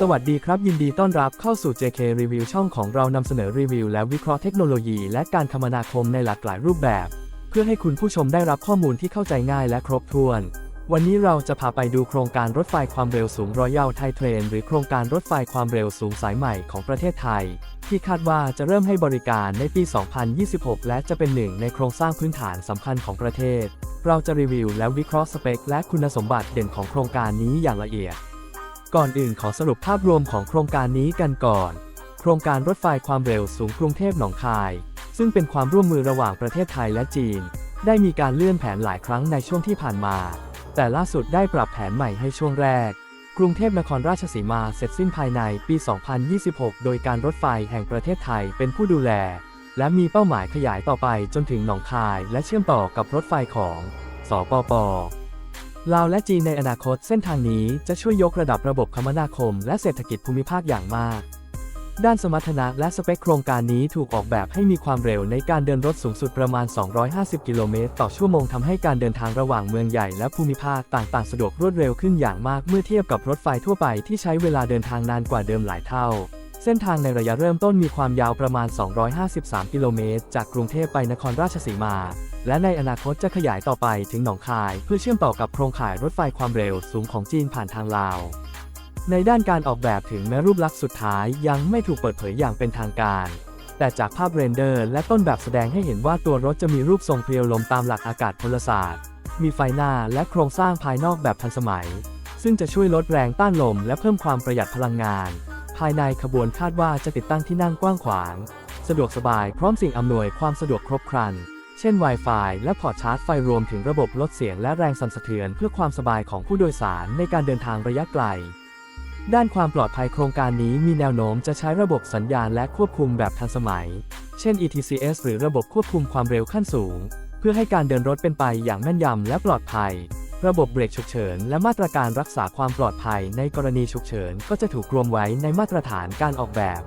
สวัสดีครับ ยินดีต้อนรับเข้าสู่ JK Review ช่องของเรานำเสนอรีวิวและวิเคราะห์เทคโนโลยี และการคมนาคมในหลากหลายรูปแบบ เพื่อให้คุณผู้ชมได้รับข้อมูลที่เข้าใจง่ายและครบถ้วน วันนี้เราจะพาไปดูโครงการรถไฟความเร็วสูงรอยัลไทเทรนหรือโครงการรถไฟความเร็วสูงสายใหม่ของประเทศไทย ที่คาดว่าจะเริ่มให้บริการในปี 2026 และจะเป็นหนึ่งในโครงสร้างพื้นฐานสำคัญของประเทศ เราจะรีวิวและวิเคราะห์สเปค และคุณสมบัติเด่นของโครงการนี้อย่างละเอียด ก่อนอื่นขอสรุปภาพรวมของโครงการนี้กันก่อน โครงการรถไฟความเร็วสูงกรุงเทพหนองคาย ซึ่งเป็นความร่วมมือระหว่างประเทศไทยและจีน ได้มีการเลื่อนแผนหลายครั้งในช่วงที่ผ่านมา แต่ล่าสุดได้ปรับแผนใหม่ให้ช่วงแรก กรุงเทพนครราชสีมาเสร็จสิ้นภายในปี 2026 โดยการรถไฟแห่งประเทศไทยเป็นผู้ดูแล และมีเป้าหมายขยายต่อไปจนถึงหนองคาย และเชื่อมต่อกับรถไฟของ สปป ลาวและจีนในอนาคตเส้นทางนี้จะช่วยยกระดับระบบคมนาคม และเศรษฐกิจภูมิภาคอย่างมาก ด้านสมรรถนะและสเปคโครงการนี้ถูกออกแบบให้มีความเร็วในการเดินรถสูงสุดประมาณ 250 กิโลเมตรต่อชั่วโมงทำให้การเดินทางระหว่างเมืองใหญ่และภูมิภาคต่างๆ สะดวกรวดเร็วขึ้นอย่างมากเมื่อเทียบกับรถไฟทั่วไปที่ใช้เวลาเดินทางนานกว่าเดิมหลายเท่าเส้นทางในระยะเริ่มต้นมีความยาวประมาณ 253 กิโลเมตร จากกรุงเทพไปนครราชสีมา และในอนาคตจะขยายต่อไปถึงหนองคาย เพื่อเชื่อมต่อกับโครงข่ายรถไฟความเร็วสูงของจีนผ่านทางลาว ในด้านการออกแบบถึงแม้รูปลักษณ์สุดท้ายยังไม่ถูกเปิดเผยอย่างเป็นทางการ แต่จากภาพเรนเดอร์และต้นแบบแสดงให้เห็นว่าตัวรถจะมีรูปทรงเพลียวลมตามหลักอากาศพลศาสตร์ มีไฟหน้าและโครงสร้างภายนอกแบบทันสมัย ซึ่งจะช่วยลดแรงต้านลมและเพิ่มความประหยัดพลังงาน ภายในขบวนคาดว่าจะติดตั้งที่นั่งกว้างขวาง สะดวกสบายพร้อมสิ่งอำนวยความสะดวกครบครัน เช่น Wi-Fi และพอร์ตชาร์จไฟรวมถึงระบบลดเสียงและแรงสั่นสะเทือนเพื่อความสบายของผู้โดยสารในการเดินทางระยะไกล ด้านความปลอดภัยโครงการนี้มีแนวโน้มจะใช้ระบบสัญญาณและควบคุมแบบทันสมัย เช่น ETCS หรือระบบควบคุมความเร็วขั้นสูง เพื่อให้การเดินรถเป็นไปอย่างแม่นยำและปลอดภัย ระบบเบรกฉุกเฉิน และมาตรการรักษาความปลอดภัยในกรณีฉุกเฉิน ก็จะถูกรวมไว้ในมาตรฐานการออกแบบ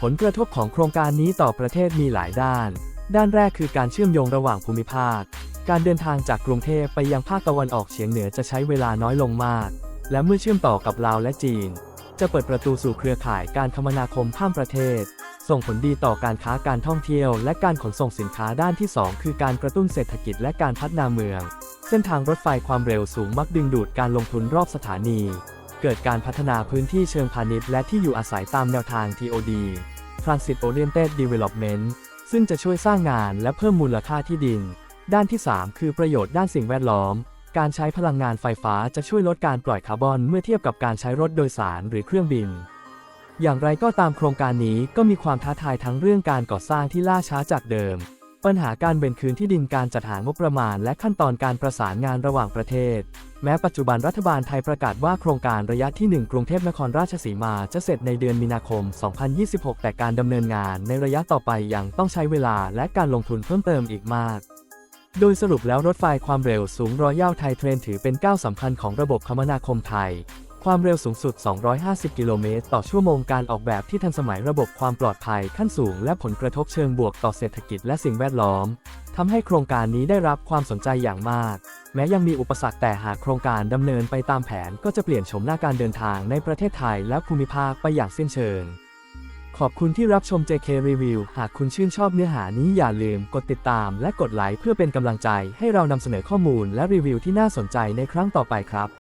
ผลกระทบของโครงการนี้ต่อประเทศมีหลายด้าน ด้านแรกคือการเชื่อมโยงระหว่างภูมิภาค การเดินทางจากกรุงเทพไปยังภาคตะวันออกเฉียงเหนือจะใช้เวลาน้อยลงมาก และเมื่อเชื่อมต่อกับลาวและจีน จะเปิดประตูสู่เครือข่ายการคมนาคมข้ามประเทศ ส่งผลดีต่อการค้าการท่องเที่ยว และการขนส่งสินค้าด้านที่ 2 คือการกระตุ้นเศรษฐกิจและการพัฒนาเมือง เส้นทางรถไฟความเร็วสูงมักดึงดูดการลงทุนรอบสถานี เกิดการพัฒนาพื้นที่เชิงพาณิชย์และที่อยู่อาศัยตามแนวทาง TOD Transit Oriented Development ซึ่งจะช่วยสร้างงานและเพิ่มมูลค่าที่ดิน ด้านที่ 3 คือประโยชน์ด้านสิ่งแวดล้อม การใช้พลังงานไฟฟ้าจะช่วยลดการปล่อยคาร์บอนเมื่อเทียบกับการใช้รถโดยสารหรือเครื่องบิน อย่างไรก็ตามโครงการนี้ก็มีความท้าทายทั้งเรื่องการก่อสร้างที่ล่าช้าจากเดิม ปัญหาการเบ่นคืนที่ดินการจัดหางบประมาณ และขั้นตอนการประสานงานระหว่างประเทศ แม้ปัจจุบันรัฐบาลไทยประกาศว่าโครงการระยะที่ 1 กรุงเทพนครราชสีมาจะเสร็จในเดือนมีนาคม 2026 แต่การดำเนินงานในระยะต่อไปยังต้องใช้เวลาและการลงทุนเพิ่มเติมอีกมาก โดยสรุปแล้วรถไฟความเร็วสูงรอยัลไทยเทรนถือเป็นก้าวสำคัญของระบบคมนาคมไทย ความเร็วสูงสุด 250 กิโลเมตร ต่อชั่วโมง การออกแบบที่ทันสมัยระบบความปลอดภัยขั้นสูง และผลกระทบเชิงบวกต่อเศรษฐกิจและสิ่งแวดล้อมทำให้โครงการนี้ได้รับความสนใจอย่างมาก แม้ยังมีอุปสรรคแต่หากโครงการดำเนินไปตามแผน ก็จะเปลี่ยนโฉมหน้าการเดินทางในประเทศไทยและภูมิภาคไปอย่างสิ้นเชิง ขอบคุณที่รับชม JK Review หากคุณชื่นชอบเนื้อหานี้อย่าลืมกดติดตาม และกดไลค์เพื่อเป็นกำลังใจให้เรานำเสนอข้อมูลและรีวิวที่น่าสนใจในครั้งต่อไปครับ